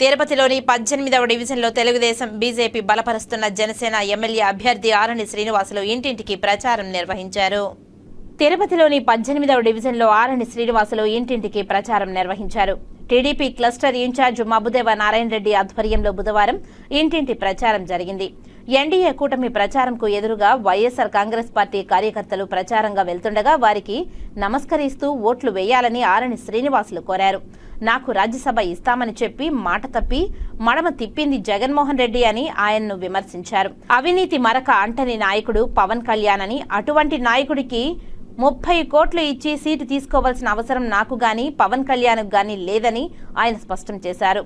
తిరుపతిలోని పద్దెనిమిదవ డివిజన్లో తెలుగుదేశం బీజేపీ బలపరుస్తున్న జనసేన ఎమ్మెల్యే అభ్యర్థి ఆరణి శ్రీనివాసులు ఇంటింటికి ప్రచారం నిర్వహించారు. తిరుపతిలోని పద్దెనిమిదవ డివిజన్లో ఆరణి శ్రీనివాసులు ఇంటింటికి ప్రచారం నిర్వహించారు. TDP cluster incharge Mabudeva Narayana Reddy ఆధ్వర్యంలో బుధవారం ఇంటింటి ప్రచారం జరిగింది. ఎన్డీఏ కూటమి ప్రచారంకు ఎదురుగా వైఎస్సార్ కాంగ్రెస్ పార్టీ కార్యకర్తలు ప్రచారంగా వెళ్తుండగా వారికి నమస్కరిస్తూ ఓట్లు వేయాలని ఆరణి శ్రీనివాసులు కోరారు. నాకు రాజ్యసభ ఇస్తామని చెప్పి మాట తప్పి మడమ తిప్పింది జగన్మోహన్ రెడ్డి అని ఆయన్ను విమర్శించారు. అవినీతి మరక అంటని నాయకుడు పవన్ కళ్యాణ్ అని అటువంటి నాయకుడికి ముప్పై కోట్లు ఇచ్చి సీటు తీసుకోవాల్సిన అవసరం నాకు గాని పవన్ కళ్యాణ్ గాని లేదని ఆయన స్పష్టం చేశారు.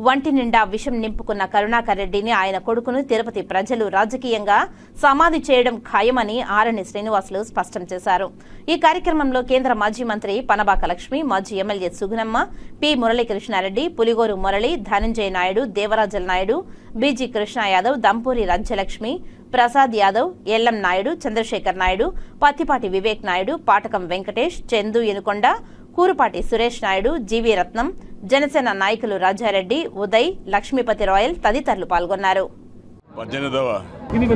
వంటి నిండా విషం నింపుకున్న కరుణాకర్ రెడ్డిని ఆయన కొడుకును తిరుపతి ప్రజలు రాజకీయంగా సమాధి చేయడం ఖాయమని ఆరణి శ్రీనివాసులు స్పష్టం చేశారు. ఈ కార్యక్రమంలో కేంద్ర మాజీ మంత్రి పనబాక లక్ష్మి మాజీ MLA Sugunamma P Muralikrishnareddy Puligoru Murali Dhananjaya Naidu Devarajala Naidu BG Krishna Yadav Dampuri Rajyalakshmi Prasad Yadav LM Naidu Chandrasekhar Naidu Pattipati Vivek Naidu Patakam Venkatesh Chandu Enukonda Kurupati Suresh Naidu GV Ratnam Janasena నాయకులు Rajareddy Uday Lakshmipati royal తదితరులు పాల్గొన్నారు. పద్దెనిమిదవ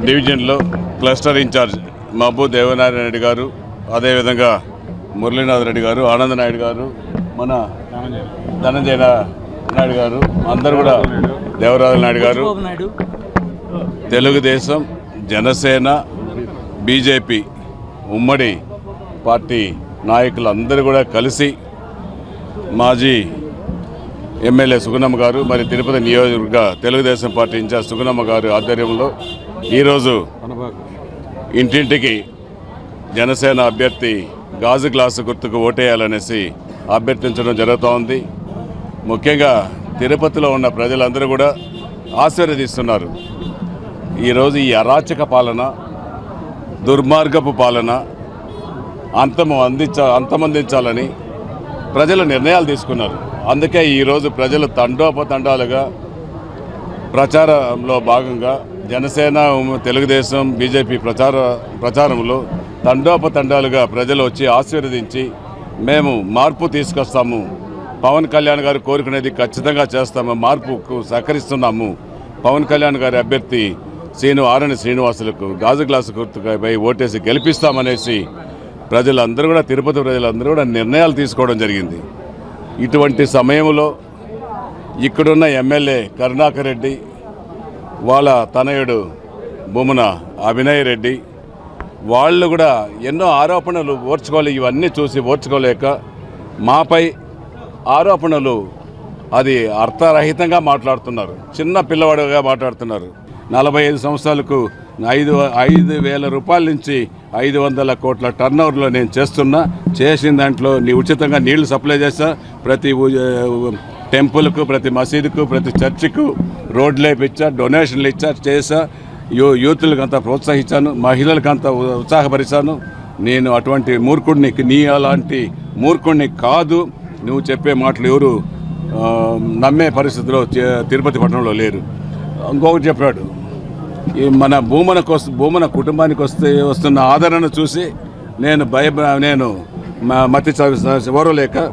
డివిజన్లో cluster incharge మబ్బు దేవనారాయణ రెడ్డి గారు అదేవిధంగా మురళీనాథ్ రెడ్డి గారు ఆనంద్ నాయుడు గారు మన ధనంజయ నాయుడు గారు అందరు కూడా దేవరాజు నాయుడు గారు తెలుగుదేశం జనసేన బీజేపీ ఉమ్మడి పార్టీ నాయకులు అందరూ కూడా కలిసి మాజీ ఎమ్మెల్యే సుగుణమ్మ గారు మరి తిరుపతి నియోజకవర్గ తెలుగుదేశం పార్టీ ఇన్ఛార్జ్ సుగుణమ్మ గారు ఆధ్వర్యంలో ఈరోజు ఇంటింటికి జనసేన అభ్యర్థి గాజు గ్లాసు గుర్తుకు ఓటేయాలనేసి అభ్యర్థించడం జరుగుతోంది. ముఖ్యంగా తిరుపతిలో ఉన్న ప్రజలందరూ కూడా ఆశీర్వదిస్తున్నారు. ఈరోజు ఈ అరాచక పాలన దుర్మార్గపు పాలన అంతము అందించ అంతమందించాలని ప్రజలు నిర్ణయాలు తీసుకున్నారు. అందుకే ఈరోజు ప్రజలు తండోపతండాలుగా ప్రచారంలో భాగంగా జనసేన తెలుగుదేశం బీజేపీ ప్రచార ప్రచారంలో తండోపతండాలుగా ప్రజలు వచ్చి ఆశీర్వదించి మేము మార్పు తీసుకొస్తాము. పవన్ కళ్యాణ్ గారు కోరుకునేది ఖచ్చితంగా చేస్తాము మార్పుకు సహకరిస్తున్నాము. పవన్ కళ్యాణ్ గారి అభ్యర్థి శ్రీను ఆరణి శ్రీనివాసులకు గాజు గ్లాసు గుర్తుపై ఓటేసి గెలిపిస్తామనేసి ప్రజలందరూ కూడా తిరుపతి ప్రజలందరూ కూడా నిర్ణయాలు తీసుకోవడం జరిగింది. ఇటువంటి సమయంలో ఇక్కడున్న ఎమ్మెల్యే కరుణాకర్ రెడ్డి వాళ్ళ తనయుడు బొమ్మన అభినయ్ రెడ్డి వాళ్ళు కూడా ఎన్నో ఆరోపణలు ఓర్చుకోలే ఇవన్నీ చూసి ఓర్చుకోలేక మాపై ఆరోపణలు అది అర్థరహితంగా మాట్లాడుతున్నారు. చిన్న పిల్లవాడుగా మాట్లాడుతున్నారు. నలభై ఐదు సంవత్సరాలకు ఐదు ఐదు వేల రూపాయల నుంచి ఐదు వందల కోట్ల టర్న్ ఓవర్లో నేను చేస్తున్నా. చేసిన దాంట్లో నీ ఉచితంగా నీళ్ళు సప్లై చేస్తా. ప్రతి టెంపుల్కు ప్రతి మసీదుకు ప్రతి చర్చికు రోడ్లు వేపించా డొనేషన్లు ఇచ్చా చేసా యూ యూత్లకు అంతా ప్రోత్సహించాను మహిళలకు అంతా ఉత్సాహపరిచాను. నేను అటువంటి మూర్ఖుడిని నీ అలాంటి మూర్ఖుడిని కాదు. నువ్వు చెప్పే మాటలు ఎవరు నమ్మే పరిస్థితిలో తిరుపతి పట్టణంలో లేరు. ఇంకొకటి చెప్పాడు. మన భూమనకు వస్తు భూమన కుటుంబానికి వస్తే వస్తున్న ఆదరణ చూసి నేను భయ నేను మ- మతి ఓరలేక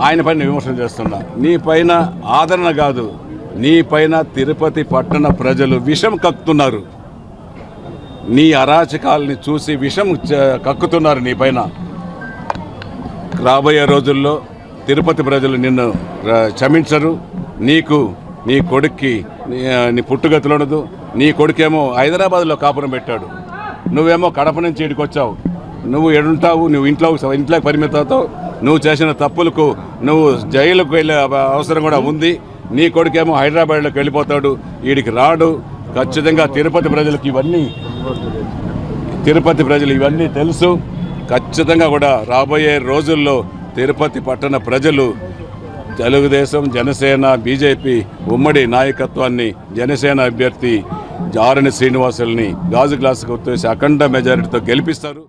ఆయన పైన విమర్శన చేస్తున్నా. నీ పైన ఆదరణ కాదు. నీ పైన తిరుపతి పట్టణ ప్రజలు విషం కక్కుతున్నారు. నీ అరాచకాలని చూసి విషం చ- కక్కుతున్నారు నీ పైన. రాబోయే రోజుల్లో తిరుపతి ప్రజలు నిన్ను క్షమించరు. నీకు నీ కొడుక్కి నీ నీ పుట్టుగతులు ఉండదు నీ కొడుకేమో హైదరాబాద్లో కాపురం పెట్టాడు. నువ్వేమో కడప నుంచి ఇక్కడికి వచ్చావు. నువ్వు ఎడుంటావు నువ్వు ఇంట్లో ఇంట్లోకి పరిమితతో నువ్వు చేసిన తప్పులకు నువ్వు జైలుకు వెళ్ళే అవ- అవసరం కూడా ఉంది. నీ కొడుకేమో హైదరాబాద్లోకి వెళ్ళిపోతాడు. వీడికి రాడు. ఖచ్చితంగా తిరుపతి ప్రజలకు ఇవన్నీ తిరుపతి ప్రజలు ఇవన్నీ తెలుసు. ఖచ్చితంగా కూడా రాబోయే రోజుల్లో తిరుపతి పట్టణ ప్రజలు తెలుగుదేశం జనసేన బీజేపీ ఉమ్మడి నాయకత్వాన్ని జనసేన అభ్యర్థి జారని శ్రీనివాసుల్ని గాజు గ్లాసు గుర్తు అఖండ మెజారిటీతో గెలిపిస్తారు.